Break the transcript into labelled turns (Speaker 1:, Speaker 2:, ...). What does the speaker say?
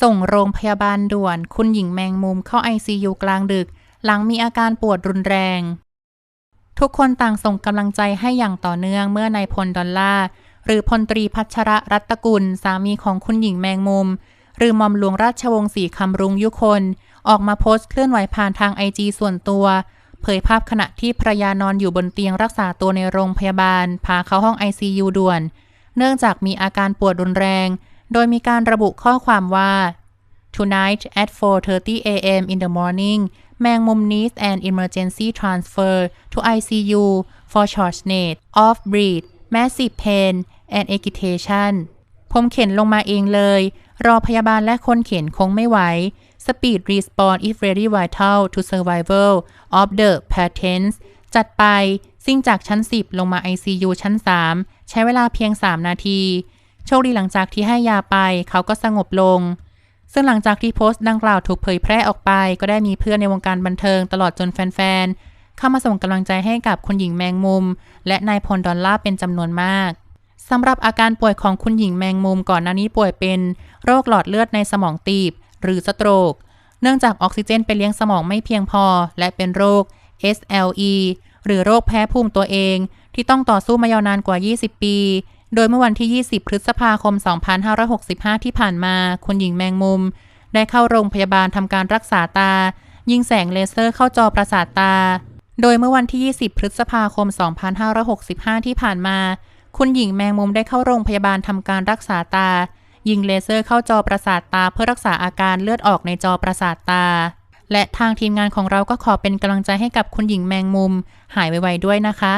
Speaker 1: ส่งโรงพยาบาลด่วน คุณหญิงแมงมุมเข้า ICU กลางดึก หลังมีอาการปวดรุนแรง ทุกคนต่างส่งกำลังใจให้อย่างต่อเนื่องเมื่อนายพลดอลล่า หรือพลตรีพัชระรัตกุล สามีของคุณหญิงแมงมุม หรือหม่อมหลวงราชวงศ์ศรีคำรุงยุคน ออกมาโพสต์เคลื่อนไหวผ่านทางไอจีส่วนตัว เผยภาพขณะที่ภรรยานอนอยู่บนเตียงรักษาตัวในโรงพยาบาล พาเข้าห้อง ICU ด่วน เนื่องจากมีอาการปวดรุนแรง โดยมีการระบุข้อความว่า Tonight at 4:30 a.m. in the morning, Mangmum needs an emergency transfer to ICU for shortness of breath, massive pain, and agitation. ผมเข็นลงมาเองเลย รอพยาบาลและคนเข็นคงไม่ไหว Speed response is very vital to survival of the patients จัดไปซิ่งจากชั้น 10 ลงมา ICU ชั้น 3 ใช้เวลาเพียง 3 นาที โชคดีหลังจากที่ให้ยาไป เขาก็สงบลง ซึ่งหลังจากที่โพสต์ดังกล่าวถูกเผยแพร่ออกไป ก็ได้มีเพื่อนในวงการบันเทิงตลอดจนแฟนๆ เข้ามาส่งกำลังใจให้กับคุณหญิงแมงมุม และนายพลดอลลาร์เป็นจำนวนมากสำหรับอาการป่วยของคุณหญิงแมงมุมก่อนหน้านี้ป่วยเป็นโรคหลอดเลือดในสมองตีบ หรือสโตรก เนื่องจากออกซิเจนไปเลี้ยงสมองไม่เพียงพอ และเป็นโรค SLE หรือโรคแพ้ภูมิตัวเอง ที่ต้องต่อสู้มายาวนานกว่า 20 ปี โดยเมื่อวันที่ 20 พฤษภาคม 2565 ที่ผ่านมา คุณหญิงแมงมุม ได้เข้าโรงพยาบาลทำการรักษาตา ยิงแสงเลเซอร์เข้าจอประสาทตา โดยเมื่อวันที่ 20 พฤษภาคม 2565 ที่ผ่านมา คุณหญิงแมงมุมได้เข้าโรงพยาบาลทำการรักษาตา ยิงเลเซอร์เข้าจอประสาทตา เพื่อรักษาอาการเลือดออกในจอประสาทตา และทางทีมงานของเราก็ขอเป็นกำลังใจให้กับคุณหญิงแมงมุม หายไวๆด้วยนะคะ